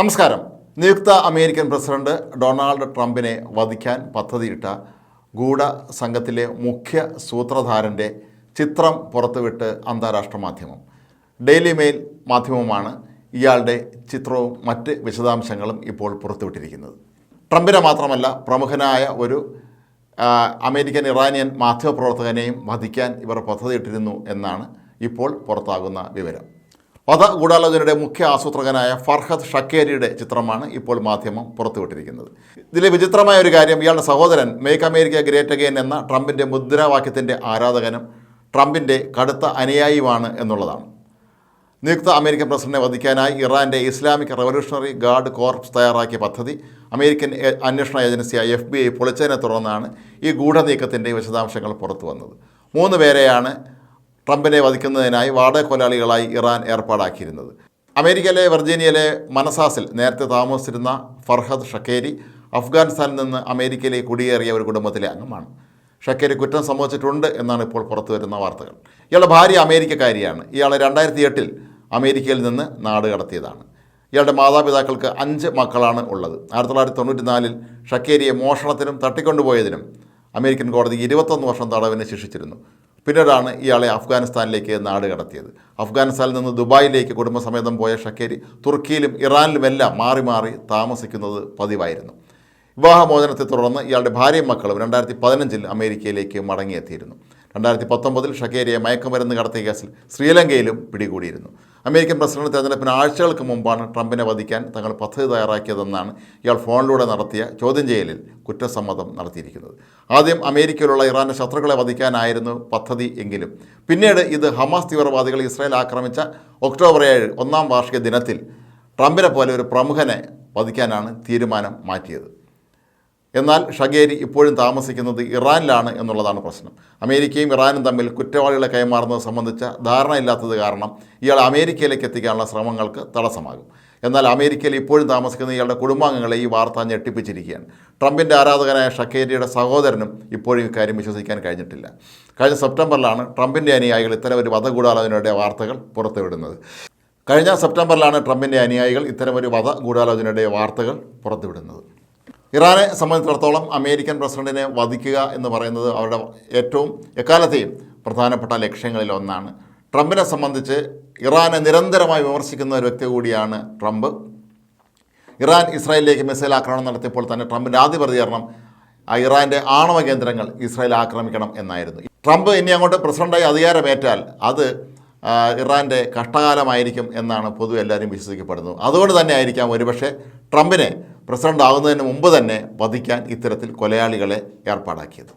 നമസ്കാരം. നിയുക്ത American president Donald ട്രംപിനെ വധിക്കാൻ പദ്ധതിയിട്ട ഗൂഢ സംഘത്തിലെ മുഖ്യ സൂത്രധാരന്റെ ചിത്രം പുറത്തുവിട്ട് അന്താരാഷ്ട്ര മാധ്യമം. ഡെയിലി മെയിൽ മാധ്യമമാണ് ഇയാളുടെ ചിത്രവും മറ്റ് വിശദാംശങ്ങളും ഇപ്പോൾ പുറത്തുവിട്ടിരിക്കുന്നത്. ട്രംപിനെ മാത്രമല്ല പ്രമുഖനായ ഒരു അമേരിക്കൻ ഇറാനിയൻ മാധ്യമപ്രവർത്തകനെയും വധിക്കാൻ ഇവർ പദ്ധതിയിട്ടിരുന്നു എന്നാണ് ഇപ്പോൾ പുറത്താകുന്ന വിവരം. വധ ഗൂഢാലോചനയുടെ മുഖ്യ ആസൂത്രകനായ ഫർഹദ് ഷക്കേരിയുടെ ചിത്രമാണ് ഇപ്പോൾ മാധ്യമം പുറത്തുവിട്ടിരിക്കുന്നത്. ഇതിലെ വിചിത്രമായ ഒരു കാര്യം ഇയാളുടെ സഹോദരൻ മേക്ക് അമേരിക്ക ഗ്രേറ്റ് അഗെയിൻ എന്ന ട്രംപിന്റെ മുദ്രാവാക്യത്തിന്റെ ആരാധകനും ട്രംപിന്റെ കടുത്ത അനുയായിയുമാണ് എന്നുള്ളതാണ്. നിയുക്ത അമേരിക്കൻ പ്രസിഡന്റിനെ വധിക്കാനായി ഇറാന്റെ ഇസ്ലാമിക് റവല്യൂഷണറി ഗാർഡ് കോർപ്സ് തയ്യാറാക്കിയ പദ്ധതി അമേരിക്കൻ അന്വേഷണ ഏജൻസിയായ എഫ് ബി ഐ പൊളിച്ചതിനെ തുടർന്നാണ് ഈ ഗൂഢനീക്കത്തിന്റെ വിശദാംശങ്ങൾ പുറത്തു വന്നത് മൂന്ന് പേരെയാണ് ട്രംപിനെ വധിക്കുന്നതിനായി വാടക കൊലാളികളായി ഇറാൻ ഏർപ്പാടാക്കിയിരുന്നത്. അമേരിക്കയിലെ വെർജീനിയയിലെ മനസാസിൽ നേരത്തെ താമസിച്ചിരുന്ന ഫർഹദ് ഷക്കേരി അഫ്ഗാനിസ്ഥാനിൽ നിന്ന് അമേരിക്കയിലേക്ക് കുടിയേറിയ ഒരു കുടുംബത്തിലെ അംഗമാണ്. ഷക്കേരി കുറ്റം സംഭവിച്ചിട്ടുണ്ട് എന്നാണ് ഇപ്പോൾ പുറത്തു വരുന്ന വാർത്തകൾ. ഇയാളുടെ ഭാര്യ അമേരിക്കക്കാരിയാണ്. ഇയാൾ രണ്ടായിരത്തി എട്ടിൽ അമേരിക്കയിൽ നിന്ന് നാട് കടത്തിയതാണ്. ഇയാളുടെ മാതാപിതാക്കൾക്ക് അഞ്ച് മക്കളാണ് ഉള്ളത്. ആയിരത്തി തൊള്ളായിരത്തി തൊണ്ണൂറ്റി നാലിൽ ഷക്കേരിയെ മോഷണത്തിനും തട്ടിക്കൊണ്ടുപോയതിനും അമേരിക്കൻ കോടതി ഇരുപത്തൊന്ന് വർഷം തടവിന് ശിക്ഷിച്ചിരുന്നു. പിന്നീടാണ് ഇയാളെ അഫ്ഗാനിസ്ഥാനിലേക്ക് നാട് കടത്തിയത്. അഫ്ഗാനിസ്ഥാനിൽ നിന്ന് ദുബായിലേക്ക് കുടുംബസമേതം പോയ ഷക്കേരി തുർക്കിയിലും ഇറാനിലുമെല്ലാം മാറി മാറി താമസിക്കുന്നത് പതിവായിരുന്നു. വിവാഹമോചനത്തെ തുടർന്ന് ഇയാളുടെ ഭാര്യയും മക്കളും രണ്ടായിരത്തി പതിനഞ്ചിൽ അമേരിക്കയിലേക്ക് മടങ്ങിയെത്തിയിരുന്നു. രണ്ടായിരത്തി പത്തൊമ്പതിൽ ഷക്കേരിയെ മയക്കുമരുന്ന് കടത്തിയ കേസിൽ ശ്രീലങ്കയിലും പിടികൂടിയിരുന്നു. അമേരിക്കൻ പ്രസിഡന്റ് തെരഞ്ഞെടുപ്പിന് ആഴ്ചകൾക്ക് മുമ്പാണ് ട്രംപിനെ വധിക്കാൻ തങ്ങൾ പദ്ധതി തയ്യാറാക്കിയതെന്നാണ് ഇയാൾ ഫോണിലൂടെ നടത്തിയ ചോദ്യം ചെയ്യലിൽ കുറ്റസമ്മതം നടത്തിയിരിക്കുന്നത്. ആദ്യം അമേരിക്കയിലുള്ള ഇറാന്റെ ശത്രുക്കളെ വധിക്കാനായിരുന്നു പദ്ധതി എങ്കിലും പിന്നീട് ഇത് ഹമാസ് തീവ്രവാദികൾ ഇസ്രായേൽ ആക്രമിച്ച ഒക്ടോബർ ഏഴ് ഒന്നാം വാർഷിക ദിനത്തിൽ ട്രംപിനെ പോലെ ഒരു പ്രമുഖനെ വധിക്കാനാണ് തീരുമാനം മാറ്റിയത്. എന്നാൽ ഷഗേരി ഇപ്പോഴും താമസിക്കുന്നത് ഇറാനിലാണ് എന്നുള്ളതാണ് പ്രശ്നം. അമേരിക്കയും ഇറാനും തമ്മിൽ കുറ്റവാളികളെ കൈമാറുന്നത് സംബന്ധിച്ച ധാരണയില്ലാത്തത് കാരണം ഇയാൾ അമേരിക്കയിലേക്ക് എത്തിക്കാനുള്ള ശ്രമങ്ങൾക്ക് തടസ്സമാകും. എന്നാൽ അമേരിക്കയിൽ ഇപ്പോഴും താമസിക്കുന്ന ഇയാളുടെ കുടുംബാംഗങ്ങളെ ഈ വാർത്ത ഞെട്ടിപ്പിച്ചിരിക്കുകയാണ്. ട്രംപിന്റെ ആരാധകനായ ഷക്കേരിയുടെ സഹോദരനും ഇപ്പോഴും ഇക്കാര്യം വിശ്വസിക്കാൻ കഴിഞ്ഞിട്ടില്ല. കഴിഞ്ഞ സെപ്റ്റംബറിലാണ് ട്രംപിന്റെ അനുയായികൾ ഇത്തരം ഒരു വധഗൂഢാലോചനയുടെ വാർത്തകൾ പുറത്തുവിടുന്നത്. കഴിഞ്ഞ സെപ്റ്റംബറിലാണ് ട്രംപിന്റെ അനുയായികൾ ഇത്തരമൊരു വധ ഗൂഢാലോചനയുടെ വാർത്തകൾ പുറത്തുവിടുന്നത്. ഇറാനെ സംബന്ധിച്ചിടത്തോളം അമേരിക്കൻ പ്രസിഡന്റിനെ വധിക്കുക എന്ന് പറയുന്നത് അവരുടെ ഏറ്റവും എക്കാലത്തെയും പ്രധാനപ്പെട്ട ലക്ഷ്യങ്ങളിൽ ഒന്നാണ്. ട്രംപിനെ സംബന്ധിച്ച് ഇറാനെ നിരന്തരമായി വിമർശിക്കുന്ന ഒരു വ്യക്തി കൂടിയാണ് ട്രംപ്. ഇറാൻ ഇസ്രായേലിലേക്ക് മിസൈൽ ആക്രമണം നടത്തിയപ്പോൾ തന്നെ ട്രംപിന്റെ ആദ്യ പ്രതികരണം ഇറാന്റെ ആണവ കേന്ദ്രങ്ങൾ ഇസ്രായേൽ ആക്രമിക്കണം എന്നായിരുന്നു. ട്രംപ് ഇനി അങ്ങോട്ട് പ്രസിഡന്റായി അധികാരമേറ്റാൽ അത് ഇറാന്റെ കഷ്ടകാലമായിരിക്കും എന്നാണ് പൊതുവെ എല്ലാവരും വിശ്വസിക്കപ്പെടുന്നത്. അതുകൊണ്ട് തന്നെ ആയിരിക്കാം ഒരുപക്ഷെ ട്രംപിനെ പ്രസിഡന്റ് ആകുന്നതിന് മുമ്പ് തന്നെ വധിക്കാൻ ഇത്തരത്തിൽ കൊലയാളികളെ ഏർപ്പാടാക്കിയത്.